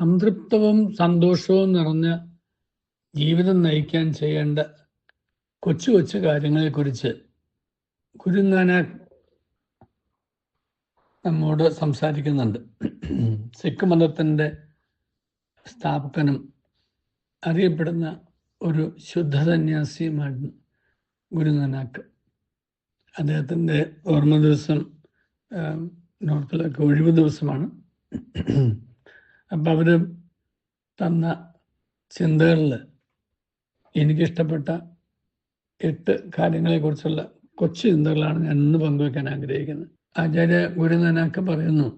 സംതൃപ്തവും സന്തോഷവും നിറഞ്ഞ ജീവിതം നയിക്കാൻ ചെയ്യേണ്ട കൊച്ചു കൊച്ചു കാര്യങ്ങളെക്കുറിച്ച് ഗുരുനാനാക്ക് നമ്മോട് സംസാരിക്കുന്നുണ്ട്. സിഖ് മതത്തിന്റെ സ്ഥാപകനും അറിയപ്പെടുന്ന ഒരു ശുദ്ധ സന്യാസിയുമായിരുന്നു ഗുരുനാനാക്ക് അദ്ദേഹത്തിന്റെ ഓർമ്മ ദിവസം നോർത്തിലൊക്കെ ഒഴിവ് ദിവസമാണ്. അപ്പം അവർ തന്ന ചിന്തകളിൽ എനിക്കിഷ്ടപ്പെട്ട എട്ട് കാര്യങ്ങളെക്കുറിച്ചുള്ള കൊച്ചു ചിന്തകളാണ് ഞാൻ ഇന്ന് പങ്കുവെക്കാൻ ആഗ്രഹിക്കുന്നത്. ആചാര്യ ഗുരുനാനാക്ക് പറയുന്നു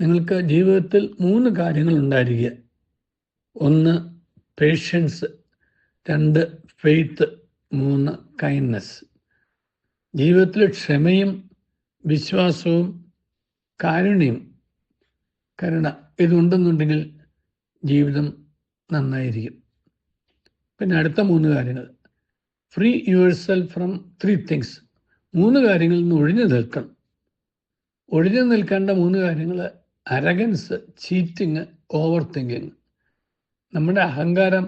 നിങ്ങൾക്ക് ജീവിതത്തിൽ മൂന്ന് കാര്യങ്ങൾ ഉണ്ടായിരിക്കുക ഒന്ന് പേഷ്യൻസ് രണ്ട് ഫെയ്ത്ത് മൂന്ന് കൈൻഡ്നെസ് ജീവിതത്തിൽ ക്ഷമയും വിശ്വാസവും കാരുണ്യം കരുണ ഇതുണ്ടെന്നുണ്ടെങ്കിൽ ജീവിതം നന്നായിരിക്കും. പിന്നെ അടുത്ത മൂന്ന് കാര്യങ്ങൾ. Free your from three things മൂന്ന് കാര്യങ്ങളിൽ നിന്ന് ഒഴിഞ്ഞു നിൽക്കണം. ഒഴിഞ്ഞു നിൽക്കേണ്ട മൂന്ന് കാര്യങ്ങൾ അരഗൻസ് ചീറ്റിങ് ഓവർ തിങ്കിങ് നമ്മുടെ അഹങ്കാരം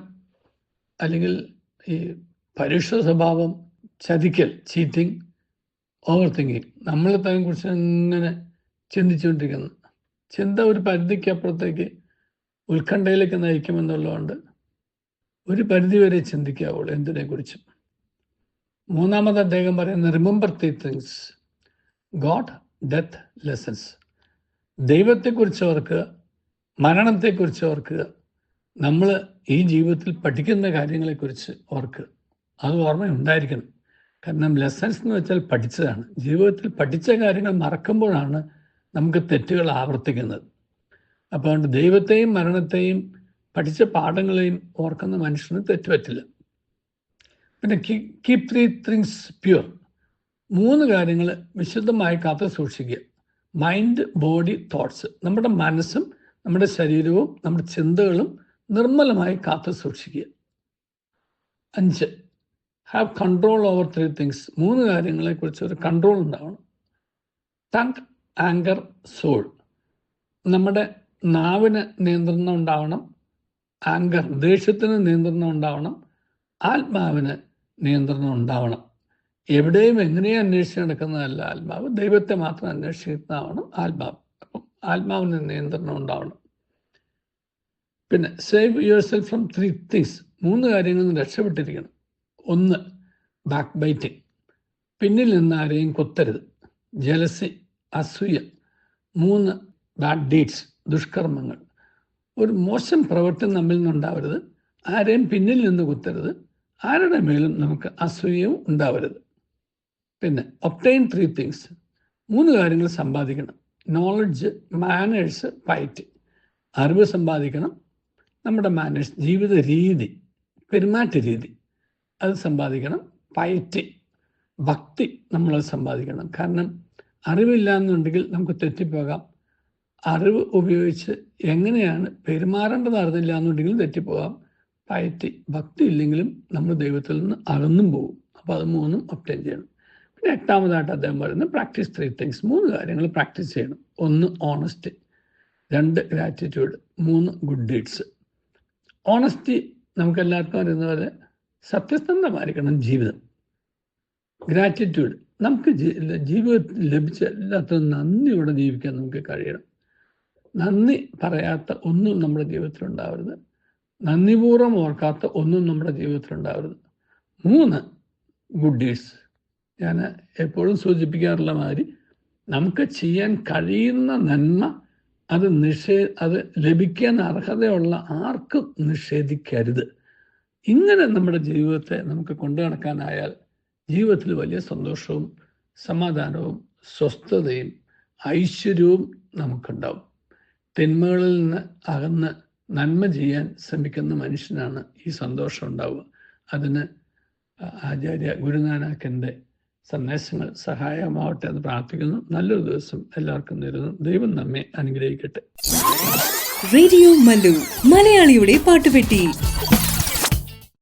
അല്ലെങ്കിൽ ഈ പരുഷ സ്വഭാവം ചതിക്കൽ ചീറ്റിങ് ഓവർ തിങ്കിങ് നമ്മളെ തന്നെ കുറിച്ച് ഇങ്ങനെ ചിന്തിച്ചുകൊണ്ടിരിക്കുന്നു. ചിന്ത ഒരു പരിധിക്ക് അപ്പുറത്തേക്ക് ഉത്കണ്ഠയിലേക്ക് നയിക്കുമെന്നുള്ളതുകൊണ്ട് ഒരു പരിധി വരെ ചിന്തിക്കാവുള്ളൂ എന്തിനെക്കുറിച്ചും. മൂന്നാമത് അദ്ദേഹം പറയുന്ന remember three things God death lessons ദൈവത്തെക്കുറിച്ച് ഓർക്കുക മരണത്തെക്കുറിച്ച് ഓർക്കുക നമ്മൾ ഈ ജീവിതത്തിൽ പഠിക്കുന്ന കാര്യങ്ങളെക്കുറിച്ച് ഓർക്കുക അത് ഓർമ്മ ഉണ്ടായിരിക്കണം കാരണം ലെസൺസ് എന്ന് വെച്ചാൽ പഠിച്ചതാണ്. ജീവിതത്തിൽ പഠിച്ച കാര്യങ്ങൾ മറക്കുമ്പോഴാണ് നമുക്ക് തെറ്റുകൾ ആവർത്തിക്കുന്നത്. അപ്പോൾ ദൈവത്തെയും മരണത്തെയും പഠിച്ച പാഠങ്ങളെയും ഓർക്കുന്ന മനുഷ്യന് തെറ്റുപറ്റില്ല. പിന്നെ കീപ് ത്രീ തിങ്സ് പ്യുവർ മൂന്ന് കാര്യങ്ങൾ വിശുദ്ധമായി കാത്തു സൂക്ഷിക്കുക. മൈൻഡ് ബോഡി തോട്ട്സ് നമ്മുടെ മനസ്സും നമ്മുടെ ശരീരവും നമ്മുടെ ചിന്തകളും നിർമ്മലമായി കാത്തു സൂക്ഷിക്കുക. അഞ്ച് have control over three things മൂന്ന് കാര്യങ്ങളെക്കുറിച്ച് ഒരു കൺട്രോൾ ഉണ്ടാവണം. Tongue anger soul. നമ്മുടെ നാവിന് നിയന്ത്രണം ഉണ്ടാവണം ആങ്കർ ദേഷ്യത്തിന് നിയന്ത്രണം ഉണ്ടാവണം ആത്മാവിന് നിയന്ത്രണം ഉണ്ടാവണം. എവിടെയും എങ്ങനെയും അന്വേഷിച്ച് നടക്കുന്നതല്ല ആത്മാവ്. ദൈവത്തെ മാത്രം അന്വേഷിക്കുന്നതാവണം ആത്മാവ്. അപ്പം ആത്മാവിന് നിയന്ത്രണം ഉണ്ടാവണം. പിന്നെ save your self from three things മൂന്ന് കാര്യങ്ങളിൽ നിന്ന് രക്ഷപ്പെട്ടിരിക്കണം. ഒന്ന് ബാക്ക് ബൈറ്റിങ് പിന്നിൽ നിന്ന് ആരെയും കൊത്തരുത്. ജലസി അസൂയ മൂന്ന് ബാഡ് ഡീഡ്സ് ദുഷ്കർമ്മങ്ങൾ. ഒരു മോശം പ്രവൃത്തി നമ്മിൽ നിന്നുണ്ടാവരുത് ആരെയും പിന്നിൽ നിന്ന് കുത്തരുത്. ആരുടെ മേലും നമുക്ക് അസൂയവും ഉണ്ടാവരുത്. പിന്നെ ഒപ്റ്റൈൻ ത്രീ തിങ്സ് മൂന്ന് കാര്യങ്ങൾ സമ്പാദിക്കണം. നോളജ് മാനേഴ്സ് പയറ്റ് അറിവ് സമ്പാദിക്കണം. നമ്മുടെ മാനേഴ്സ് ജീവിത രീതി പെരുമാറ്റ രീതി. അത് സമ്പാദിക്കണം. പയറ്റ് ഭക്തി നമ്മളത് സമ്പാദിക്കണം. കാരണം അറിവില്ല എന്നുണ്ടെങ്കിൽ നമുക്ക് തെറ്റിപ്പോകാം. അറിവ് ഉപയോഗിച്ച് എങ്ങനെയാണ് പെരുമാറേണ്ടത് അറിഞ്ഞില്ല എന്നുണ്ടെങ്കിൽ തെറ്റിപ്പോകാം. പയറ്റി ഭക്തി ഇല്ലെങ്കിലും നമ്മൾ ദൈവത്തിൽ നിന്ന് അകന്നും പോകും. അപ്പോൾ അത് മൂന്നും ഒപ്റ്റൈൻ ചെയ്യണം. പിന്നെ എട്ടാമതായിട്ട് അദ്ദേഹം പറയുന്നത് പ്രാക്ടീസ് ത്രീ തിങ്സ് മൂന്ന് കാര്യങ്ങൾ പ്രാക്ടീസ് ചെയ്യണം. ഒന്ന് ഓണസ്റ്റി രണ്ട് ഗ്രാറ്റിറ്റ്യൂഡ് മൂന്ന് ഗുഡ് ഡീഡ്സ് ഓണസ്റ്റി നമുക്കെല്ലാവർക്കും അറിയുന്ന പോലെ സത്യസന്ധമായിരിക്കണം ജീവിതം. ഗ്രാറ്റിറ്റ്യൂഡ് നമുക്ക് ജീവിതത്തിൽ ലഭിച്ച എല്ലാത്തിനും നന്ദിയോടെ ജീവിക്കാൻ നമുക്ക് കഴിയണം. നന്ദി പറയാത്ത ഒന്നും നമ്മുടെ ജീവിതത്തിൽ ഉണ്ടാവരുത്. നന്ദിപൂർവം ഓർക്കാത്ത ഒന്നും നമ്മുടെ ജീവിതത്തിൽ ഉണ്ടാവരുത്. മൂന്ന് ഗുഡ് ഡീഡ്സ് ഞാൻ എപ്പോഴും സൂചിപ്പിക്കാറുള്ള മാതിരി നമുക്ക് ചെയ്യാൻ കഴിയുന്ന നന്മ അത് നിഷേ അത് ലഭിക്കാൻ അർഹതയുള്ള ആർക്കും നിഷേധിക്കരുത്. ഇങ്ങനെ നമ്മുടെ ജീവിതത്തെ നമുക്ക് കൊണ്ടു നടക്കാനായാൽ ജീവിതത്തിൽ വലിയ സന്തോഷവും സമാധാനവും സ്വസ്ഥതയും ഐശ്വര്യവും നമുക്കുണ്ടാവും. തിന്മകളിൽ നിന്ന് അകന്ന് നന്മ ചെയ്യാൻ ശ്രമിക്കുന്ന മനുഷ്യനാണ് ഈ സന്തോഷം ഉണ്ടാവുക. അതിന് ആചാര്യ ഗുരുനാനാക്കിന്റെ സന്ദേശങ്ങൾ സഹായമാവട്ടെ എന്ന് പ്രാർത്ഥിക്കുന്നു. നല്ലൊരു ദിവസം എല്ലാവർക്കും നേരുന്നു. ദൈവം നമ്മെ അനുഗ്രഹിക്കട്ടെ. റേഡിയോ മലയാളിയുടെ പാട്ടുപെട്ടി.